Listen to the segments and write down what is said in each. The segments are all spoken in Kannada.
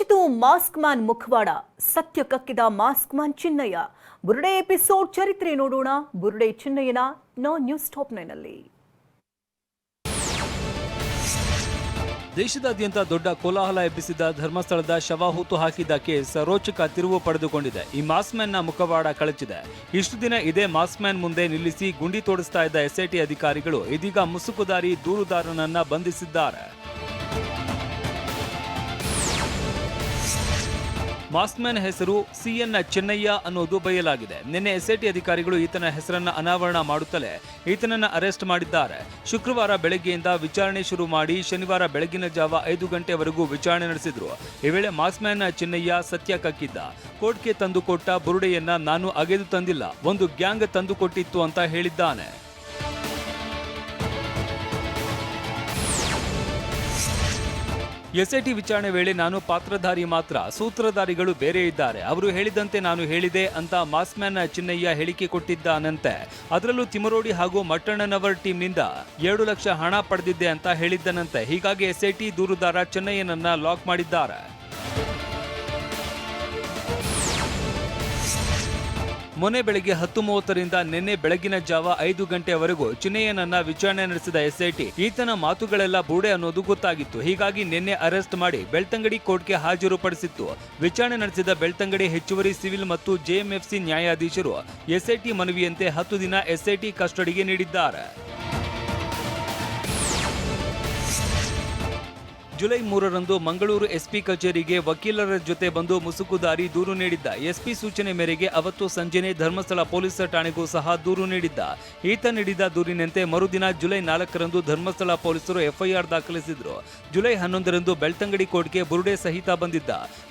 ಮುಚ್ಚಿತು ಮಾಸ್ಕ್ ಮ್ಯಾನ್ ಮುಖವಾಡ. ಸತ್ಯ ಕಕ್ಕಿದ ಮಾಸ್ಕ್ ಮ್ಯಾನ್ ಚಿನ್ನಯ್ಯ. ಬುರುಡೆ ಎಪಿಸೋಡ್ ಚರಿತ್ರೆ ನೋಡೋಣ. ಬುರುಡೆ ಚಿನ್ನಯ್ಯನ ನೋ ನ್ಯೂಸ್ ಟಾಪ್ ನೈನಲ್ಲಿ. ದೇಶದಾದ್ಯಂತ ದೊಡ್ಡ ಕೋಲಾಹಲ ಎಬ್ಬಿಸಿದ ಧರ್ಮಸ್ಥಳದ ಶವ ಹೂತು ಹಾಕಿದ್ದ ಕೇಸ್ ರೋಚಕ ತಿರುವು ಪಡೆದುಕೊಂಡಿದೆ. ಈ ಮಾಸ್ಮ್ಯಾನ್ನ ಮುಖವಾಡ ಕಳಚಿದೆ. ಇಷ್ಟು ದಿನ ಇದೇ ಮಾಸ್ಮ್ಯಾನ್ ಮುಂದೆ ನಿಲ್ಲಿಸಿ ಗುಂಡಿ ತೋಡಿಸ್ತಾ ಇದ್ದ ಎಸ್ಐಟಿ ಅಧಿಕಾರಿಗಳು ಇದೀಗ ಮುಸುಕುದಾರಿ ದೂರುದಾರನನ್ನ ಬಂಧಿಸಿದ್ದಾರೆ. ಮಾಸ್ಮ್ಯಾನ್ ಹೆಸರು ಸಿಎನ್ ಚೆನ್ನಯ್ಯ ಅನ್ನೋದು ಬಯಲಾಗಿದೆ ನಿನ್ನೆ ಎಸ್ಐಟಿ ಅಧಿಕಾರಿಗಳು ಈತನ ಹೆಸರನ್ನ ಅನಾವರಣ ಮಾಡುತ್ತಲೇ ಈತನನ್ನ ಅರೆಸ್ಟ್ ಮಾಡಿದ್ದಾರೆ. ಶುಕ್ರವಾರ ಬೆಳಗ್ಗೆಯಿಂದ ವಿಚಾರಣೆ ಶುರು ಮಾಡಿ ಶನಿವಾರ ಬೆಳಗಿನ ಜಾವ ಐದು ಗಂಟೆವರೆಗೂ ವಿಚಾರಣೆ ನಡೆಸಿದ್ರು. ಈ ವೇಳೆ ಮಾಸ್ಮ್ಯಾನ್ ಚೆನ್ನಯ್ಯ ಸತ್ಯ ಕಕ್ಕಿದ್ದ. ಕೋರ್ಟ್ಗೆ ತಂದುಕೊಟ್ಟ ಬುರುಡೆಯನ್ನ ನಾನು ಅಗೆದು ತಂದಿಲ್ಲ. ಒಂದು ಗ್ಯಾಂಗ್ ತಂದುಕೊಟ್ಟಿತ್ತು ಅಂತ ಹೇಳಿದ್ದಾನೆ. ಎಸ್ಐಟಿ ವಿಚಾರಣೆ ವೇಳೆ ನಾನು ಪಾತ್ರಧಾರಿ ಮಾತ್ರ, ಸೂತ್ರಧಾರಿಗಳು ಬೇರೆ ಇದ್ದಾರೆ. ಅವರು ಹೇಳಿದಂತೆ ನಾನು ಹೇಳಿದೆ ಅಂತ ಮಾಸ್ಮ್ಯಾನ್ ಚಿನ್ನಯ್ಯ ಹೇಳಿಕೆ ಕೊಟ್ಟಿದ್ದಾನಂತೆ ಅದರಲ್ಲೂ ತಿಮರೋಡಿ ಹಾಗೂ ಮಟ್ಟಣ್ಣನವರ್ ಟೀಮ್ನಿಂದ ಎರಡು ಲಕ್ಷ ಹಣ ಪಡೆದಿದ್ದೆ ಅಂತ ಹೇಳಿದ್ದನಂತೆ ಹೀಗಾಗಿ ಎಸ್ಐಟಿ ದೂರುದಾರ ಚೆನ್ನಯ್ಯನನ್ನ ಲಾಕ್ ಮಾಡಿದ್ದಾರೆ. ಮೊನ್ನೆ ಬೆಳಗ್ಗೆ ಹತ್ತು ಮೂವತ್ತರಿಂದ ನಿನ್ನೆ ಬೆಳಗಿನ ಜಾವ ಐದು ಗಂಟೆವರೆಗೂ ಚಿನ್ನಯ್ಯನನ್ನ ವಿಚಾರಣೆ ನಡೆಸಿದ ಎಸ್ಐಟಿ, ಈತನ ಮಾತುಗಳೆಲ್ಲ ಬೂಡೆ ಅನ್ನೋದು ಗೊತ್ತಾಗಿತ್ತು. ಹೀಗಾಗಿ ನಿನ್ನೆ ಅರೆಸ್ಟ್ ಮಾಡಿ ಬೆಳ್ತಂಗಡಿ ಕೋರ್ಟ್ಗೆ ಹಾಜರುಪಡಿಸಿತ್ತು. ವಿಚಾರಣೆ ನಡೆಸಿದ ಬೆಳ್ತಂಗಡಿ ಹೆಚ್ಚುವರಿ ಸಿವಿಲ್ ಮತ್ತು ಜೆಎಂಎಫ್ಸಿ ನ್ಯಾಯಾಧೀಶರು ಎಸ್ಐಟಿ ಮನವಿಯಂತೆ ಹತ್ತು ದಿನ ಎಸ್ಐಟಿ ಕಸ್ಟಡಿಗೆ ನೀಡಿದ್ದಾರೆ. ಜುಲೈ ಮೂರರಂದು ಮಂಗಳೂರು ಎಸ್ಪಿ ಕಚೇರಿಗೆ ವಕೀಲರ ಜೊತೆ ಬಂದು ಮುಸುಕುದಾರಿ ದೂರು ನೀಡಿದ್ದ. ಎಸ್ಪಿ ಸೂಚನೆ ಮೇರೆಗೆ ಅವತ್ತು ಸಂಜೆನೆ ಧರ್ಮಸ್ಥಳ ಪೊಲೀಸ್ ಠಾಣೆಗೂ ಸಹ ದೂರು ನೀಡಿದ್ದ. ಈತ ನೀಡಿದ ದೂರಿನಂತೆ ಮರುದಿನ ಜುಲೈ ನಾಲ್ಕರಂದು ಧರ್ಮಸ್ಥಳ ಪೊಲೀಸರು ಎಫ್ಐಆರ್ ದಾಖಲಿಸಿದ್ರು. ಜುಲೈ ಹನ್ನೊಂದರಂದು ಬೆಳ್ತಂಗಡಿ ಕೋರ್ಟ್ಗೆ ಬುರುಡೆ ಸಹಿತ ಬಂದಿದ್ದ.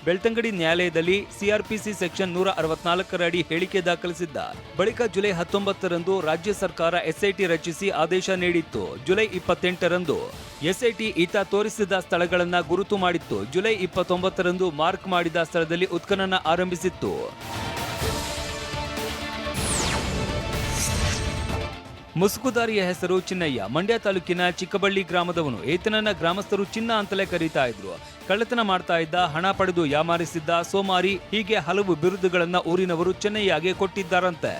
ಬೆಳ್ತಂಗಡಿ ನ್ಯಾಯಾಲಯದಲ್ಲಿ ಸಿಆರ್ಪಿಸಿ ಸೆಕ್ಷನ್ ನೂರ ಅರವತ್ನಾಲ್ಕರ ಅಡಿ ಹೇಳಿಕೆ ದಾಖಲಿಸಿದ್ದ. ಬಳಿಕ ಜುಲೈ ಹತ್ತೊಂಬತ್ತರಂದು ರಾಜ್ಯ ಸರ್ಕಾರ ಎಸ್ಐಟಿ ರಚಿಸಿ ಆದೇಶ ನೀಡಿತ್ತು. ಜುಲೈ ಇಪ್ಪತ್ತೆಂಟರಂದು ಎಸ್ಐಟಿ ಈತ ತೋರಿಸಿದ ಸ್ಥಳಗಳನ್ನ ಗುರುತು ಮಾಡಿತ್ತು. ಜುಲೈ ಇಪ್ಪತ್ತೊಂಬತ್ತರಂದು ಮಾರ್ಕ್ ಮಾಡಿದ ಸ್ಥಳದಲ್ಲಿ ಉತ್ಖನನ ಆರಂಭಿಸಿತ್ತು. ಮುಸುಕುದಾರಿಯ ಹೆಸರು ಚಿನ್ನಯ್ಯ. ಮಂಡ್ಯ ತಾಲೂಕಿನ ಚಿಕ್ಕಬಳ್ಳಿ ಗ್ರಾಮದವನು. ಈತನನ್ನ ಗ್ರಾಮಸ್ಥರು ಚಿನ್ನ ಅಂತಲೇ ಕರೀತಾ ಇದ್ರು. ಕಳ್ಳತನ ಮಾಡ್ತಾ ಇದ್ದ, ಹಣ ಪಡೆದು ಯಾಮಾರಿಸಿದ್ದ ಸೋಮಾರಿ ಹೀಗೆ ಹಲವು ಬಿರುದುಗಳನ್ನ ಊರಿನವರು ಚೆನ್ನಯ್ಯಗೆ ಕೊಟ್ಟಿದ್ದಾರಂತೆ.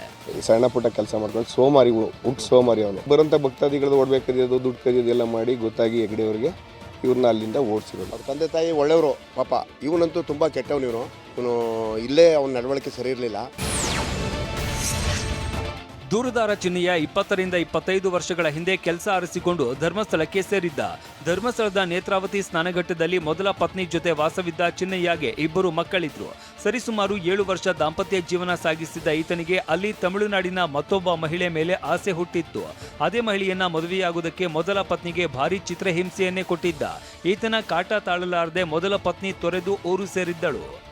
ಸಣ್ಣ ಪುಟ್ಟ ಕೆಲಸ ಮಾಡ್ಕೊಂಡು ಸೋಮಾರಿ ಸೋಮಾರಿ ಅವನು. ಬರುವಂತ ಭಕ್ತಾದಿಗಳು ಓಡ್ಬೇಕು ಕದಿಯೋದು ದುಡ್ಡು ಕದಿಯೋದು ಎಲ್ಲ ಮಾಡಿ ಗೊತ್ತಾಗಿ ಹೆಗ್ಡೆಯವ್ರಿಗೆ ಇವ್ರನ್ನ ಅಲ್ಲಿಂದ ಓಡಿಸಿರೋದು. ಅವ್ರ ತಂದೆ ತಾಯಿ ಒಳ್ಳೆಯವರು, ಪಾಪ. ಇವನಂತೂ ತುಂಬ ಕೆಟ್ಟವನು ಇವನು. ಇವನು ಇಲ್ಲೇ ಅವನ ನಡವಳಿಕೆ ಸರಿ ಇರಲಿಲ್ಲ. ದೂರುದಾರ ಚಿನ್ನಯ್ಯ ಇಪ್ಪತ್ತರಿಂದ ಇಪ್ಪತ್ತೈದು ವರ್ಷಗಳ ಹಿಂದೆ ಕೆಲಸ ಆರಿಸಿಕೊಂಡು ಧರ್ಮಸ್ಥಳಕ್ಕೆ ಸೇರಿದ್ದ. ಧರ್ಮಸ್ಥಳದ ನೇತ್ರಾವತಿ ಸ್ನಾನಘಟ್ಟದಲ್ಲಿ ಮೊದಲ ಪತ್ನಿ ಜೊತೆ ವಾಸವಿದ್ದ ಚಿನ್ನಯ್ಯಗೆ ಇಬ್ಬರು ಮಕ್ಕಳಿದ್ರು. ಸರಿಸುಮಾರು ಏಳು ವರ್ಷ ದಾಂಪತ್ಯ ಜೀವನ ಸಾಗಿಸಿದ್ದ ಈತನಿಗೆ ಅಲ್ಲಿ ತಮಿಳುನಾಡಿನ ಮತ್ತೊಬ್ಬ ಮಹಿಳೆ ಮೇಲೆ ಆಸೆ ಹುಟ್ಟಿತ್ತು. ಅದೇ ಮಹಿಳೆಯನ್ನ ಮದುವೆಯಾಗುವುದಕ್ಕೆ ಮೊದಲ ಪತ್ನಿಗೆ ಭಾರಿ ಚಿತ್ರಹಿಂಸೆಯನ್ನೇ ಕೊಟ್ಟಿದ್ದ. ಈತನ ಕಾಟ ತಾಳಲಾರದೆ ಮೊದಲ ಪತ್ನಿ ತೊರೆದು ಊರು ಸೇರಿದ್ದಳು.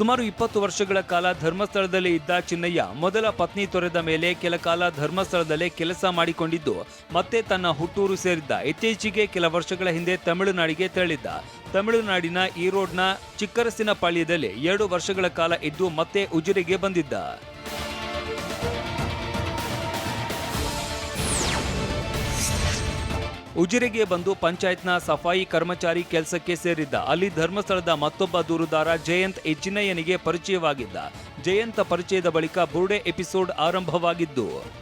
ಸುಮಾರು ಇಪ್ಪತ್ತು ವರ್ಷಗಳ ಕಾಲ ಧರ್ಮಸ್ಥಳದಲ್ಲಿ ಇದ್ದ ಚಿನ್ನಯ್ಯ ಮೊದಲ ಪತ್ನಿ ತೊರೆದ ಮೇಲೆ ಕೆಲ ಕಾಲ ಧರ್ಮಸ್ಥಳದಲ್ಲೇ ಕೆಲಸ ಮಾಡಿಕೊಂಡಿದ್ದು, ಮತ್ತೆ ತನ್ನ ಹುಟ್ಟೂರು ಸೇರಿದ್ದ. ಇತ್ತೀಚೆಗೆ ಕೆಲ ವರ್ಷಗಳ ಹಿಂದೆ ತಮಿಳುನಾಡಿಗೆ ತೆರಳಿದ್ದ. ತಮಿಳುನಾಡಿನ ಈರೋಡ್ನ ಚಿಕ್ಕರಸಿನ ಪಾಳ್ಯದಲ್ಲಿ ಎರಡು ವರ್ಷಗಳ ಕಾಲ ಇದ್ದು, ಮತ್ತೆ ಉಜಿರೆಗೆ ಬಂದಿದ್ದ. ಉಜಿರೆಗೆ ಬಂದು ಪಂಚಾಯತ್ನ ಸಫಾಯಿ ಕರ್ಮಚಾರಿ ಕೆಲಸಕ್ಕೆ ಸೇರಿದ್ದ ಅಲ್ಲಿ ಧರ್ಮಸ್ಥಳದ ಮತ್ತೊಬ್ಬ ದೂರುದಾರ ಜಯಂತ್ ಎಚ್ಚಿನಯ್ಯನಿಗೆ ಪರಿಚಯವಾಗಿದ್ದ. ಜಯಂತ ಪರಿಚಯದ ಬಳಿಕ ಬುರ್ಡೆ ಎಪಿಸೋಡ್ ಆರಂಭವಾಗಿದ್ದು.